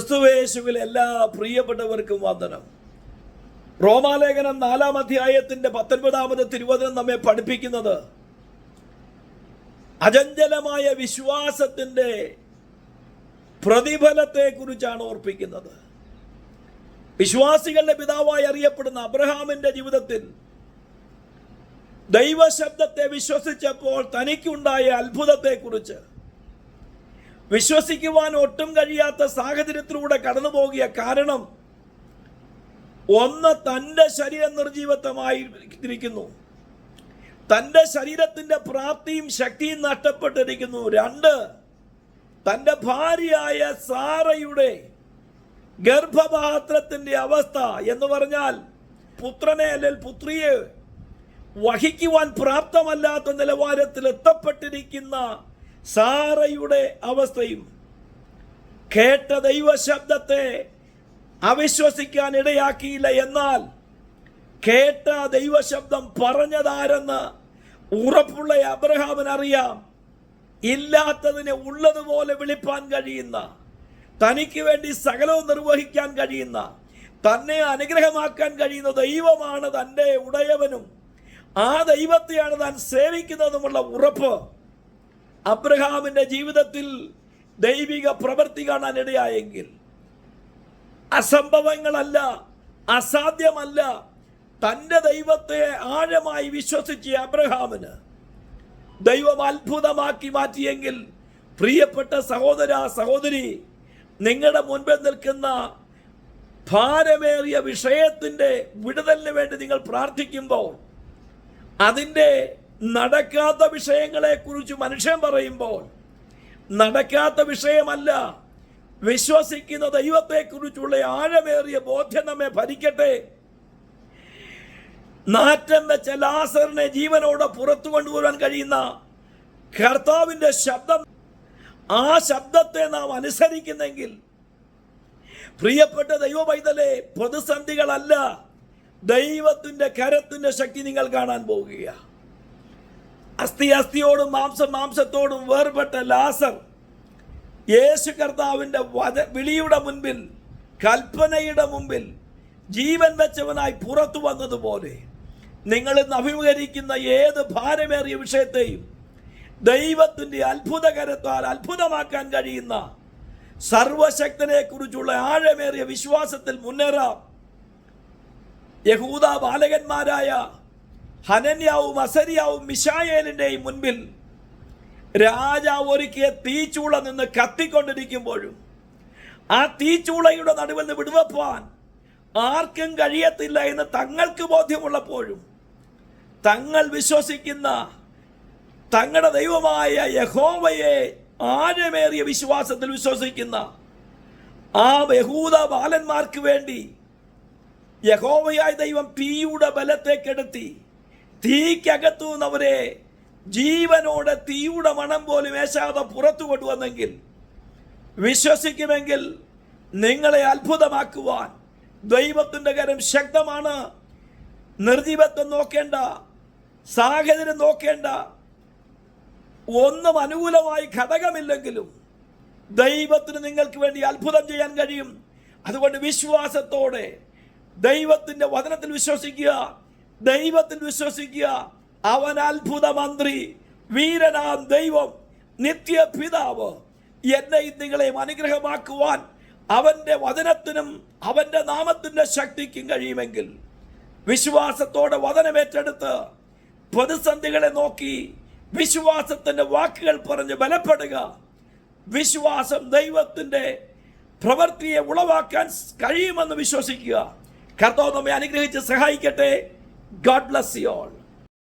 ക്രിസ്തുവേശുവിൽ എല്ലാ പ്രിയപ്പെട്ടവർക്കും വന്ദനം. റോമാലേഖനം നാലാം അധ്യായത്തിന്റെ പത്തൊൻപതാമത് തിരുവചനം നമ്മെ പഠിപ്പിക്കുന്നത് അചഞ്ചലമായ വിശ്വാസത്തിന്റെ പ്രതിഫലത്തെക്കുറിച്ചാണ് ഓർപ്പിക്കുന്നത്. വിശ്വാസികളുടെ പിതാവായി അറിയപ്പെടുന്ന അബ്രഹാമിന്റെ ജീവിതത്തിൽ ദൈവശബ്ദത്തെ വിശ്വസിച്ചപ്പോൾ തനിക്കുണ്ടായ അത്ഭുതത്തെക്കുറിച്ച് വിശ്വസിക്കുവാൻ ഒട്ടും കഴിയാത്ത സാഹചര്യത്തിലൂടെ കടന്നു പോകിയ കാരണം ഒന്ന് തന്റെ ശരീരം നിർജീവത്വമായിരിക്കുന്നു. തന്റെ ശരീരത്തിന്റെ പ്രാപ്തിയും ശക്തിയും നഷ്ടപ്പെട്ടിരിക്കുന്നു. രണ്ട് തന്റെ ഭാര്യയായ സാറയുടെ ഗർഭപാത്രത്തിന്റെ അവസ്ഥ എന്ന് പറഞ്ഞാൽ പുത്രനെ അല്ലെങ്കിൽ പുത്രിയെ വഹിക്കുവാൻ പ്രാപ്തമല്ലാത്ത നിലവാരത്തിൽ എത്തപ്പെട്ടിരിക്കുന്ന സാറയുടെ അവസ്ഥയും കേട്ട ദൈവശബ്ദത്തെ അവിശ്വസിക്കാൻ ഇടയാക്കിയില്ല എന്നാൽ കേട്ട ദൈവശബ്ദം പറഞ്ഞതാരെന്ന് ഉറപ്പുള്ള അബ്രഹാമിന് അറിയാം ഇല്ലാത്തതിനെ ഉള്ളതുപോലെ വിളിപ്പാൻ കഴിയുന്ന തനിക്ക് വേണ്ടി സകലവും നിർവഹിക്കാൻ കഴിയുന്ന തന്നെ അനുഗ്രഹമാക്കാൻ കഴിയുന്ന ദൈവമാണ് തന്റെ ഉടയവനും ആ ദൈവത്തെയാണ് താൻ സേവിക്കുന്നതുമുള്ള ഉറപ്പ്. അബ്രഹാമിന്റെ ജീവിതത്തിൽ ദൈവിക പ്രവൃത്തി കാണാൻ ഇടയായെങ്കിൽ അസംഭവങ്ങളല്ല അസാധ്യമല്ല. തന്റെ ദൈവത്തെ ആഴമായി വിശ്വസിച്ച് അബ്രഹാമിന് ദൈവം അത്ഭുതമാക്കി മാറ്റിയെങ്കിൽ പ്രിയപ്പെട്ട സഹോദര സഹോദരി നിങ്ങളുടെ മുൻപിൽ നിൽക്കുന്ന ഭാരമേറിയ വിഷയത്തിന്റെ വിടുതലിന് വേണ്ടി നിങ്ങൾ പ്രാർത്ഥിക്കുമ്പോൾ അതിന്റെ നടക്കാത്ത വിഷയങ്ങളെ കുറിച്ച് മനുഷ്യൻ പറയുമ്പോൾ നടക്കാത്ത വിഷയമല്ല വിശ്വസിക്കുന്ന ദൈവത്തെക്കുറിച്ചുള്ള ആഴമേറിയ ബോധ്യം നമ്മെ ഭരിക്കട്ടെ. നാറ്റം വെച്ച ലാസറിനെ ജീവനോടെ പുറത്തു കൊണ്ടുവരാൻ കഴിയുന്ന കർത്താവിന്റെ ശബ്ദം ആ ശബ്ദത്തെ നാം അനുസരിക്കുന്നെങ്കിൽ പ്രിയപ്പെട്ട ദൈവ പൈതലെ പ്രതിസന്ധികളല്ല ദൈവത്തിന്റെ കരത്തിന്റെ ശക്തി നിങ്ങൾ കാണാൻ പോകുക അസ്ഥി അസ്ഥിയോടും മാംസം മാംസത്തോടും വേർപെട്ട ലാസർ യേശു കർത്താവിന്റെ വധ വിളിയുടെ മുൻപിൽ കൽപ്പനയുടെ മുമ്പിൽ ജീവൻ വെച്ചവനായി പുറത്തു വന്നതുപോലെ നിങ്ങൾ ഇന്ന് അഭിമുഖീകരിക്കുന്ന ഏത് ഭാരമേറിയ വിഷയത്തെയും ദൈവത്തിന്റെ അത്ഭുതകരത്താൽ അത്ഭുതമാക്കാൻ കഴിയുന്ന സർവശക്തനെക്കുറിച്ചുള്ള ആഴമേറിയ വിശ്വാസത്തിൽ മുന്നേറാം. യഹൂദ ബാലകന്മാരായ ഹനന്യാവും അസരിയാവും മിഷായേലിന്റെയും മുൻപിൽ രാജാവ് ഒരുക്കിയ തീച്ചൂള നിന്ന് കത്തിക്കൊണ്ടിരിക്കുമ്പോഴും ആ തീച്ചൂളയുടെ നടുവിൽ നിന്ന് വിടുവപ്പാൻ ആർക്കും കഴിയത്തില്ല എന്ന് തങ്ങൾക്ക് ബോധ്യമുള്ളപ്പോഴും തങ്ങൾ വിശ്വസിക്കുന്ന തങ്ങളുടെ ദൈവമായ യഹോവയെ ആഴമേറിയ വിശ്വാസത്തിൽ വിശ്വസിക്കുന്ന ആ യഹൂദ ബാലന്മാർക്ക് വേണ്ടി യഹോവയായ ദൈവം തീയുടെ ബലത്തെ കെടുത്തി തീക്കകത്തു നിന്നവരെ ജീവനോടെ തീയുടെ മണം പോലും ഏശാതെ പുറത്തു കൊണ്ടുവന്നെങ്കിൽ വിശ്വസിക്കുമെങ്കിൽ നിങ്ങളെ അത്ഭുതമാക്കുവാൻ ദൈവത്തിന്റെ കരം ശക്തമാണ്. നിർജീവത്വം നോക്കേണ്ട സാഹചര്യം നോക്കേണ്ട ഒന്നും അനുകൂലമായി ഘടകമില്ലെങ്കിലും ദൈവത്തിന് നിങ്ങൾക്ക് വേണ്ടി അത്ഭുതം ചെയ്യാൻ കഴിയും. അതുകൊണ്ട് വിശ്വാസത്തോടെ ദൈവത്തിന്റെ വചനത്തിൽ വിശ്വസിക്കുക. ദൈവത്തിൽ വിശ്വസിക്കുക. അവൻ അത്ഭുത മന്ത്രി വീരനാം ദൈവം നിത്യ പിതാവ് എന്നെയും നിങ്ങളെയും അനുഗ്രഹമാക്കുവാൻ അവന്റെ വചനത്തിനും അവന്റെ നാമത്തിന്റെ ശക്തിക്കും കഴിയുമെങ്കിൽ വിശ്വാസത്തോടെ വചനമേറ്റെടുത്ത് പ്രതിസന്ധികളെ നോക്കി വിശ്വാസത്തിന്റെ വാക്കുകൾ പറഞ്ഞ് ബലപ്പെടുക. വിശ്വാസം ദൈവത്തിന്റെ പ്രവൃത്തിയെ ഉളവാക്കാൻ കഴിയുമെന്ന് വിശ്വസിക്കുക. കർത്താവ് നമ്മെ അനുഗ്രഹിച്ച് സഹായിക്കട്ടെ. God bless you all.